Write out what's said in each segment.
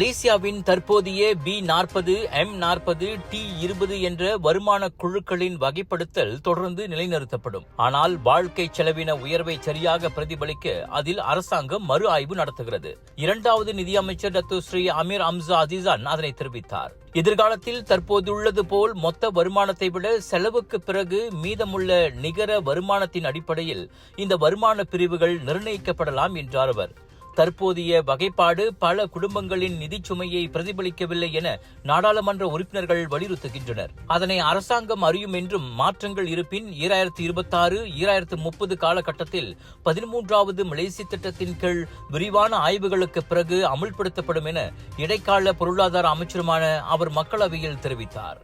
மலேசியாவின் தற்போதைய பி நாற்பது எம் நாற்பது டி இருபது என்ற வருமான குழுக்களின் வகைப்படுத்தல் தொடர்ந்து நிலைநிறுத்தப்படும். ஆனால் வாழ்க்கை செலவின உயர்வை சரியாக பிரதிபலிக்க அதில் அரசாங்கம் மறு ஆய்வு நடத்துகிறது. இரண்டாவது நிதியமைச்சர் டத்து ஸ்ரீ அமீர் அம்சா அசிசான் அதனை தெரிவித்தார். எதிர்காலத்தில் தற்போதுள்ளது போல் மொத்த வருமானத்தை விட செலவுக்கு பிறகு மீதமுள்ள நிகர வருமானத்தின் அடிப்படையில் இந்த வருமான பிரிவுகள் நிர்ணயிக்கப்படலாம் என்றார் அவர். தற்போதைய வகைப்பாடு பல குடும்பங்களின் நிதிச் சுமையை பிரதிபலிக்கவில்லை என நாடாளுமன்ற உறுப்பினர்கள் வலியுறுத்துகின்றனர். அதனை அரசாங்கம் அறியும் என்றும் மாற்றங்கள் இருப்பின் ஈராயிரத்தி இருபத்தி ஆறு ஈராயிரத்து முப்பது காலகட்டத்தில் பதிமூன்றாவது மலேசிய திட்டத்தின் கீழ் விரிவான ஆய்வுகளுக்கு பிறகு அமுல்படுத்தப்படும் என இடைக்கால பொருளாதார அமைச்சருமான அவர் மக்களவையில் தெரிவித்தார்.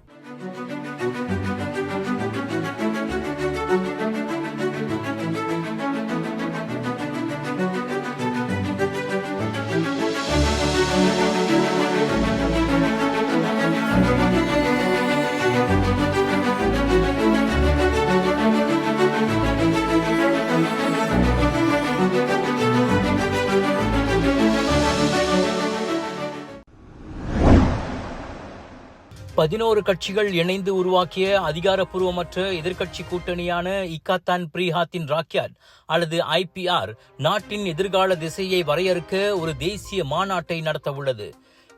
பதினோரு கட்சிகள் இணைந்து உருவாக்கிய அதிகாரப்பூர்வமற்ற எதிர்க்கட்சி கூட்டணியான இக்காத்தான் பிரிஹாத்தின் ராக்யாட் அல்லது ஐபிஆர் நாட்டின் எதிர்கால திசையை வரையறுக்க ஒரு தேசிய மாநாட்டை நடத்த உள்ளது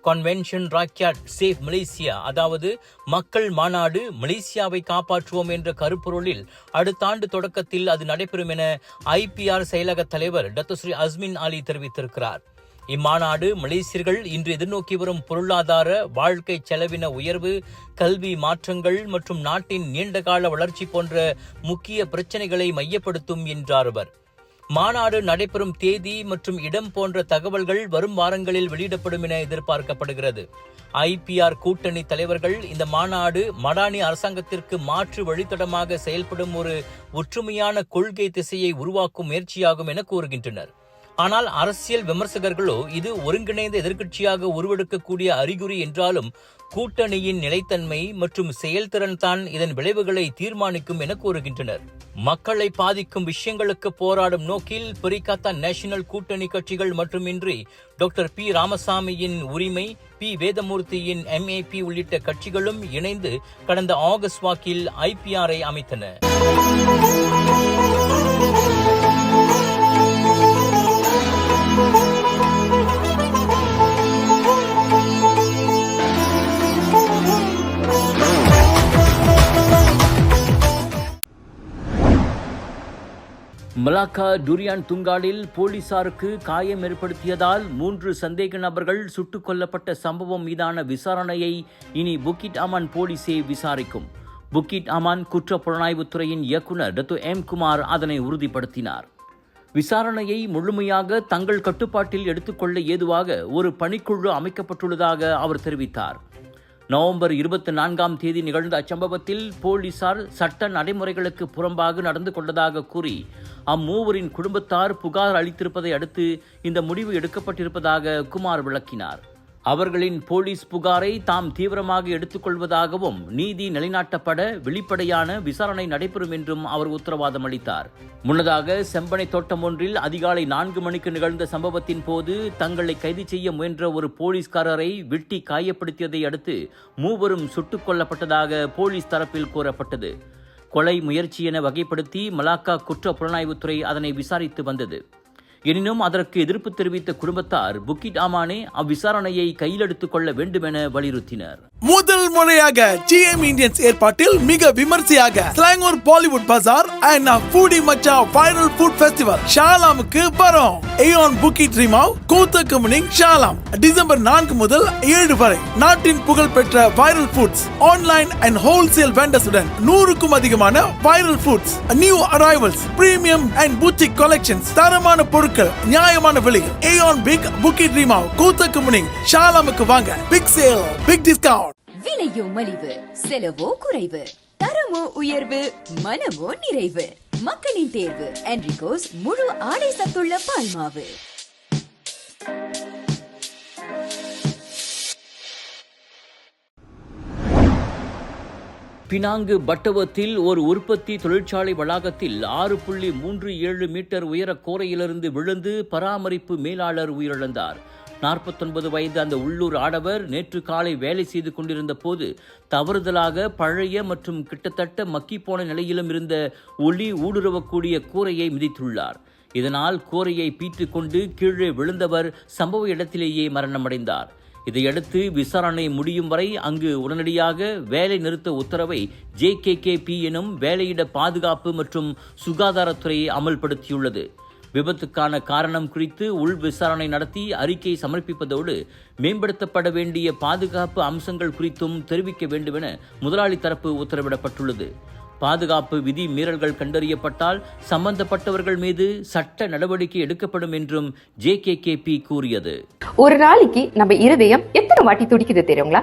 கன்வென்ஷன் ராக்யாட் சேஃப் மலேசியா அதாவது மக்கள் மாநாடு மலேசியாவை காப்பாற்றுவோம் என்ற கருப்பொருளில் அடுத்த ஆண்டு தொடக்கத்தில் அது நடைபெறும் என ஐபிஆர் செயலக தலைவர் டத்துஸ்ரீ அஸ்மின் அலி தெரிவித்திருக்கிறார். இம்மாநாடு மலேசியர்கள் இன்று எதிர்நோக்கி வரும் பொருளாதார வாழ்க்கை செலவின உயர்வு கல்வி மாற்றங்கள் மற்றும் நாட்டின் நீண்டகால வளர்ச்சி போன்ற முக்கிய பிரச்சனைகளை மையப்படுத்தும் என்றார் அவர். மாநாடு நடைபெறும் தேதி மற்றும் இடம் போன்ற தகவல்கள் வரும் வாரங்களில் வெளியிடப்படும் என எதிர்பார்க்கப்படுகிறது. ஐபிஆர் கூட்டணி தலைவர்கள் இந்த மாநாடு மடானி அரசாங்கத்திற்கு மாற்று வழித்தடமாக செயல்படும் ஒரு ஒற்றுமையான கொள்கை திசையை உருவாக்கும் முயற்சியாகும் என கூறுகின்றனர். ஆனால் அரசியல் விமர்சகர்களோ இது ஒருங்கிணைந்த எதிர்க்கட்சியாக உருவெடுக்கக்கூடிய அறிகுறி என்றாலும் கூட்டணியின் நிலைத்தன்மை மற்றும் செயல்திறன் தான் இதன் விளைவுகளை தீர்மானிக்கும் என கூறுகின்றனர். மக்களை பாதிக்கும் விஷயங்களுக்கு போராடும் நோக்கில் பிரிகாத்தா நேஷனல் கூட்டணி கட்சிகள் மட்டுமின்றி டாக்டர் பி. ராமசாமியின் உரிமை பி. வேதமூர்த்தியின் எம்ஏபி உள்ளிட்ட கட்சிகளும் இணைந்து கடந்த ஆகஸ்ட் வாக்கில் ஐபிஆரை அமைத்தன. மலாக்கா டுரியான் துங்காலில் போலீசாருக்கு காயம் ஏற்படுத்தியதால் மூன்று சந்தேக நபர்கள் சுட்டுக் கொல்லப்பட்ட சம்பவம் மீதான விசாரணையை இனி புக்கிட் அமான் போலீசே விசாரிக்கும். புக்கிட் அமான் குற்ற புலனாய்வுத்துறையின் இயக்குனர் டத்து எம் குமார் அதனை உறுதிப்படுத்தினார். விசாரணையை முழுமையாக தங்கள் கட்டுப்பாட்டில் எடுத்துக்கொள்ள ஏதுவாக ஒரு பணிக்குழு அமைக்கப்பட்டுள்ளதாக அவர் தெரிவித்தார். நவம்பர் இருபத்தி நான்காம் தேதி நிகழ்ந்த அச்சம்பவத்தில் போலீசார் சட்ட நடைமுறைகளுக்கு புறம்பாக நடந்து கொண்டதாக கூறி அம்மூவரின் குடும்பத்தார் புகார் அளித்திருப்பதை அடுத்து இந்த முடிவு எடுக்கப்பட்டிருப்பதாக குமார் விளக்கினார். அவர்களின் போலீஸ் புகாரை தாம் தீவிரமாக எடுத்துக்கொள்வதாகவும் நீதி நிலைநாட்டப்பட வெளிப்படையான விசாரணை நடைபெறும் என்றும் அவர் உத்தரவாதம் அளித்தார். முன்னதாக செம்பனை தோட்டம் ஒன்றில் அதிகாலை நான்கு மணிக்கு நிகழ்ந்த சம்பவத்தின் போது தங்களை கைது செய்ய முயன்ற ஒரு போலீஸ்காரரை வெட்டி காயப்படுத்தியதை அடுத்து மூவரும் சுட்டுக் கொல்லப்பட்டதாக போலீஸ் தரப்பில் கூறப்பட்டது. கொலை முயற்சி என வகைப்படுத்தி மலாக்கா குற்ற புலனாய்வுத்துறை அதனை விசாரித்து வந்தது. எனினும் அதற்கு எதிர்ப்பு தெரிவித்த குடும்பத்தார் புக்கிட் ஆமானே அவ்விசாரணையை கையிலெடுத்துக் கொள்ள வேண்டுமென வலியுறுத்தினர். முதல் முறையாக ஜிஎம் இந்தியன்ஸ் ஏற்பாட்டில் மிக விமர்சையாக Selangor Bollywood bazaar and foodie மச்சா வைரல் ஃபுட் ஃபெஸ்டிவல் ஷாலாமுக்கு வரும். ஏயோன் புக்கி ட்ரீமாவ் கூத்த கம்பெனிங் ஷாலாம். டிசம்பர் நான்கு முதல் ஏழு வரை நாட்டின் புகழ்பெற்ற viral foods online and wholesale வெண்டர்ஸுடன் நூறுக்கும் அதிகமான viral foods new arrivals premium and boutique collections தரமான பொருட்கள் நியாயமான விலையில் ஏயோன் பிக் புக்கி ட்ரீமாவ் கூத்த கம்பெனிங் ஷாலாமுக்கு வாங்க. பிக் சேல் பிக் டிஸ்கவுண்ட் விலையோ மலிவு செலவோ குறைவு. தரமோ உயர்வு மனமோ நிறைவு. மக்களின் தேர்வு என்ரிகோஸ் முழு ஆடை சத்துள்ள பால்மாவு பினாங்கு பட்டவத்தில் ஒரு உற்பத்தி தொழிற்சாலை வளாகத்தில் ஆறு புள்ளி மூன்று ஏழு மீட்டர் உயர கோரையிலிருந்து விழுந்து பராமரிப்பு மேலாளர் உயிரிழந்தார். நாற்பத்தொன்பது வயது அந்த உள்ளூர் ஆடவர் நேற்று காலை வேலை செய்து கொண்டிருந்த போது தவறுதலாக பழைய மற்றும் கிட்டத்தட்ட மக்கிப்போன நிலையிலும் இருந்த ஒளி ஊடுருவக்கூடிய கூரையை மிதித்துள்ளார். இதனால் கூரையை பீற்றுக்கொண்டு கீழே விழுந்தவர் சம்பவ இடத்திலேயே மரணமடைந்தார். இதையடுத்து விசாரணை முடியும் வரை அங்கு உடனடியாக வேலை நிறுத்த உத்தரவை ஜேகேகேபி எனும் வேலையிட பாதுகாப்பு மற்றும் சுகாதாரத்துறை அமல்படுத்தியுள்ளது. விபத்துக்கான காரணம் குறித்து உள் விசாரணை நடத்தி அறிக்கை சமர்ப்பிப்பதோடு மேம்படுத்தப்பட வேண்டிய பாதுகாப்பு அம்சங்கள் குறித்தும் தெரிவிக்க வேண்டுமென முதலாளி தரப்பு உத்தரவிடப்பட்டுள்ளது. பாதுகாப்பு விதி மீறல்கள் கண்டறியப்பட்டால் சம்பந்தப்பட்டவர்கள் மீது சட்ட நடவடிக்கை எடுக்கப்படும் என்றும் ஜே கே கேபி கூறியது. ஒரு நாளைக்கு நம்ம இருதயம் எத்தனை வாட்டி துடிக்குது தெரியுங்களா?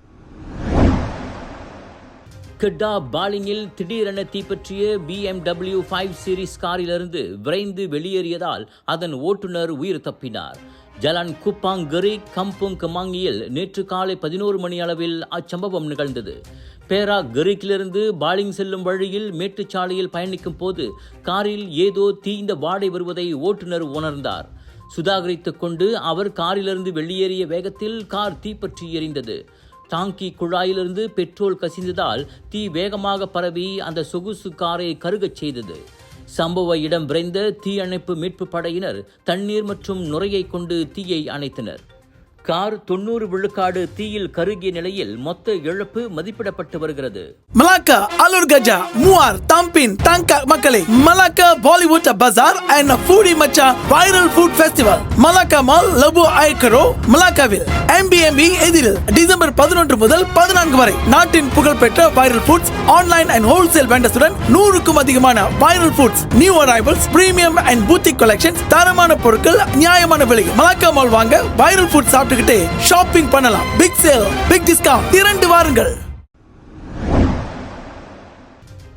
கிட்டா பாலிங்கில் திடீரென தீப்பற்றிய பிஎம்டபிள்யூ ஃபைவ் சீரிஸ் காரிலிருந்து விரைந்து வெளியேறியதால் அதன் ஓட்டுநர் உயிர் தப்பினார். ஜலான் குப்பாங் கரி கம்புங் கமாங்கியில் நேற்று காலை பதினோரு மணி அளவில் அச்சம்பவம் நிகழ்ந்தது. பேரா கரிக்கிலிருந்து பாலிங் செல்லும் வழியில் மேட்டுச்சாலையில் பயணிக்கும் போது காரில் ஏதோ தீய்ந்த வாடை வருவதை ஓட்டுநர் உணர்ந்தார். சுதாகரித்துக் கொண்டு அவர் காரிலிருந்து வெளியேறிய வேகத்தில் கார் தீப்பற்றி எரிந்தது. டாங்கி குழாயிலிருந்து பெட்ரோல் கசிந்ததால் தீ வேகமாக பரவி அந்த சொகுசு காரை கருகச் செய்தது. சம்பவ இடம் விரைந்த தீயணைப்பு மீட்பு படையினர் தண்ணீர் மற்றும் நுரையை கொண்டு தீயை அணைத்தனர். கார் தொண்ணூறு விழுக்காடு தீயில் கருகிய நிலையில் மொத்த இழப்பு மதிப்பிடப்பட்டு வருகிறது. Malacca Alor Gajah Muar, Tampin Tangka மக்களே Malacca Bollywood Bazaar and Foodie மச்சா viral food festival Malacca mall லபு ஐக்கரோ மலாக்காவில் எம்பிஎம்பி எதிரில் டிசம்பர் பதினொன்று முதல் பதினான்கு வரை நாட்டின் புகழ்பெற்ற viral foods online and wholesale வெண்டர்ஸுடன் நூறுக்கும் அதிகமான viral foods new arrivals premium and boutique collection தரமான பொருட்கள் நியாயமான விலை மலாக்கா மால் வாங்க வைரல் ஃபுட் சாப்பிட்டுக்கிட்டே ஷாப்பிங் பண்ணலாம். பிக் சேல் பிக் டிஸ்கவுண்ட் இரண்டு வாருங்கள்.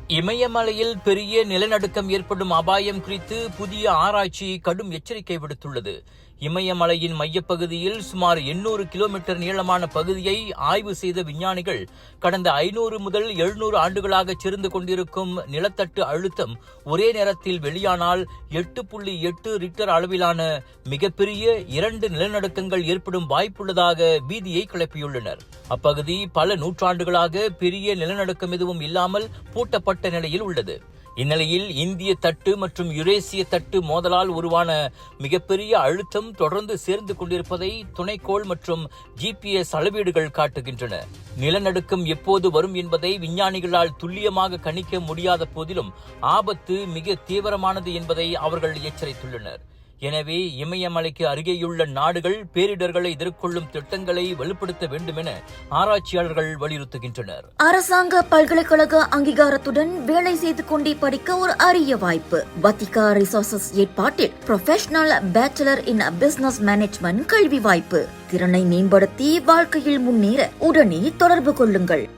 இமயமலையில் பெரிய நிலநடுக்கம் ஏற்படும் அபாயம் குறித்து புதிய ஆராய்ச்சி கடும் எச்சரிக்கை விடுத்துள்ளது. இமயமலையின் மையப்பகுதியில் சுமார் 800 கிலோமீட்டர் நீளமான பகுதியை ஆய்வு செய்த விஞ்ஞானிகள் கடந்த ஐநூறு முதல் எழுநூறு ஆண்டுகளாக சிருந்து கொண்டிருக்கும் நிலத்தட்டு அழுத்தம் ஒரே நேரத்தில் வெளியானால் எட்டு புள்ளி எட்டு ரிக்டர் அளவிலான மிகப்பெரிய இரண்டு நிலநடுக்கங்கள் ஏற்படும் வாய்ப்புள்ளதாக பீதியை கிளப்பியுள்ளனர். அப்பகுதி பல நூற்றாண்டுகளாக பெரிய நிலநடுக்கம் எதுவும் இல்லாமல் பூட்டப்பட்ட நிலையில் உள்ளது. இந்நிலையில் இந்திய தட்டு மற்றும் யுரேசிய தட்டு மோதலால் உருவான மிகப்பெரிய அழுத்தம் தொடர்ந்து சேர்ந்து கொண்டிருப்பதை துணைக்கோள் மற்றும் ஜிபிஎஸ் அளவீடுகள் காட்டுகின்றன. நிலநடுக்கம் எப்போது வரும் என்பதை விஞ்ஞானிகளால் துல்லியமாக கணிக்க முடியாத போதிலும் ஆபத்து மிக தீவிரமானது என்பதை அவர்கள் எச்சரித்துள்ளனர். எனவே இமயமலைக்கு அருகேயுள்ள நாடுகள் பேரிடர்களை எதிர்கொள்ளும் திட்டங்களை வலுப்படுத்த வேண்டும் என ஆராய்ச்சியாளர்கள் வலியுறுத்துகின்றனர். அரசாங்க பல்கலைக்கழக அங்கீகாரத்துடன் வேலை செய்து கொண்டே படிக்க ஒரு அரிய வாய்ப்பு. வத்திகா ரிசோர்சஸ் ஏற்பாட்டில் professional bachelor in business management கல்வி வாய்ப்பு. திறனை மேம்படுத்தி வாழ்க்கையில் முன்னேற உடனே தொடர்பு கொள்ளுங்கள்.